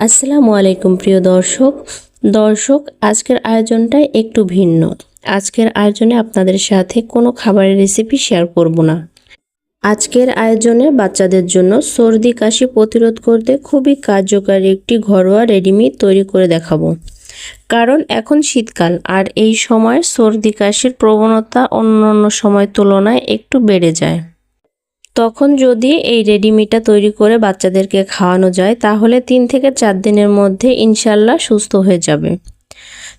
আসসালামু আলাইকুম প্রিয় দর্শক। দর্শক, আজকের আয়োজনটা একটু ভিন্ন। আজকের আয়োজনে আপনাদের সাথে কোনো খাবারের রেসিপি শেয়ার করব না। আজকের আয়োজনে বাচ্চাদের জন্য সর্দি কাশি প্রতিরোধ করতে খুবই কার্যকারী একটি ঘরোয়া রেডিমেড তৈরি করে দেখাবো। কারণ এখন শীতকাল আর এই সময় সর্দি কাশির প্রবণতা অন্য অন্য সময় তুলনায় একটু বেড়ে যায়। তখন যদি এই রেডিমিটা তৈরি করে বাচ্চাদেরকে খাওয়ানো যায়, তাহলে তিন থেকে চার দিনের মধ্যে ইনশাল্লাহ সুস্থ হয়ে যাবে।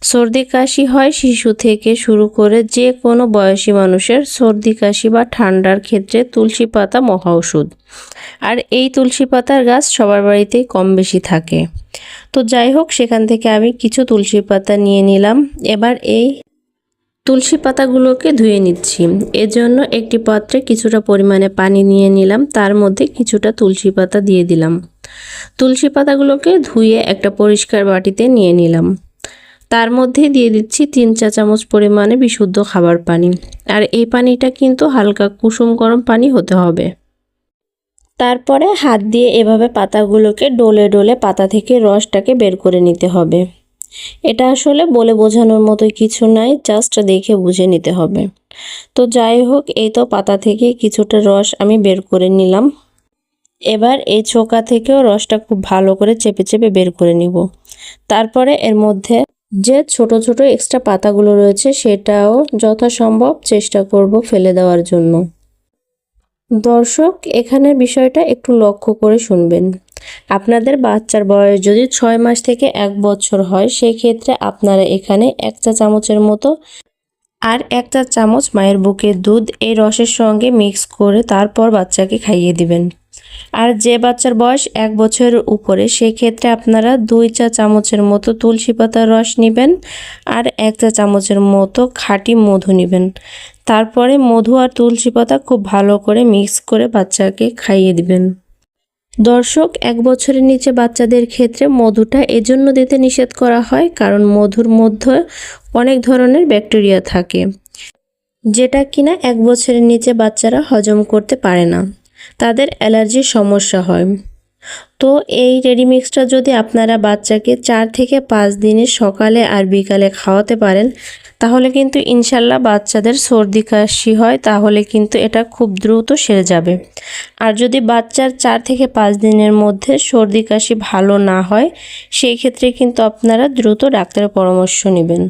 সর্দি কাশি হয় শিশু থেকে শুরু করে যে কোনো বয়সী মানুষের সর্দি কাশি বা ঠান্ডার ক্ষেত্রে তুলসী পাতা মহা ওষুধ। আর এই তুলসী পাতার গাছ সবার বাড়িতেই কম বেশি থাকে। তো যাই হোক, সেখান থেকে আমি কিছু তুলসী পাতা নিয়ে নিলাম। এবার এই তুলসী পাতাগুলোকে ধুয়ে নিচ্ছি। এজন্য একটি পাত্রে কিছুটা পরিমাণে পানি নিয়ে নিলাম, তার মধ্যে কিছুটা তুলসী পাতা দিয়ে দিলাম। তুলসী পাতাগুলোকে ধুয়ে একটা পরিষ্কার বাটিতে নিয়ে নিলাম। তার মধ্যে দিয়ে দিচ্ছি তিন চা চামচ পরিমাণে বিশুদ্ধ খাবার পানি। আর এই পানিটা কিন্তু হালকা কুসুম গরম পানি হতে হবে। তারপরে হাত দিয়ে এভাবে পাতাগুলোকে ডলে ডলে পাতা থেকে রসটাকে বের করে নিতে হবে। এটা আসলে বলে বোঝানোর মতো কিছু নাই জাস্ট দেখে বুঝে নিতে হবে। তো যাই হোক, এই তো পাতা থেকে কিছুটা রস আমি বের করে নিলাম। এবার এই চোকা থেকেও রসটা খুব ভালো করে চেপে চেপে বের করে নিব। তারপরে এর মধ্যে যে ছোট ছোট এক্সট্রা পাতাগুলো রয়েছে, সেটাও যথাসম্ভব চেষ্টা করব ফেলে দেওয়ার জন্য। দর্শক, এখানের বিষয়টা একটু লক্ষ্য করে শুনবেন। আপনাদের বাচ্চার বয়স যদি ছয় মাস থেকে এক বছর হয়, সেক্ষেত্রে আপনারা এখানে এক চা চামচের মতো আর এক চা চামচ মায়ের বুকে দুধ এই রসের সঙ্গে মিক্স করে তারপর বাচ্চাকে খাইয়ে দিবেন। আর যে বাচ্চার বয়স এক বছরের উপরে, সেক্ষেত্রে আপনারা দুই চা চামচের মতো তুলসী পাতার রস নেবেন আর এক চা চামচের মতো খাঁটি মধু নেবেন। তারপরে মধু আর তুলসী পাতা খুব ভালো করে মিক্স করে বাচ্চাকে খাইয়ে দিবেন। দর্শক, এক বছরের নিচে বাচ্চাদের ক্ষেত্রে মধুটা এজন্য দিতে নিষেধ করা হয় কারণ মধুর মধ্যে অনেক ধরনের ব্যাকটেরিয়া থাকে, যেটা কিনা এক বছরের নিচে বাচ্চারা হজম করতে পারে না। তাদের অ্যালার্জির সমস্যা হয়। তো এই রেডিমিক্সটা যদি আপনারা বাচ্চাকে চার থেকে পাঁচ দিনে সকালে আর বিকালে খাওয়াতে পারেন, তাহলে কিন্তু ইনশাল্লাহ বাচ্চাদের সর্দি কাশি হয়, তাহলে কিন্তু এটা খুব দ্রুত সেরে যাবে। আর যদি বাচ্চার চার থেকে পাঁচ দিনের মধ্যে সর্দি কাশি ভালো না হয়, সেই ক্ষেত্রে কিন্তু আপনারা দ্রুত ডাক্তারের পরামর্শ নেবেন।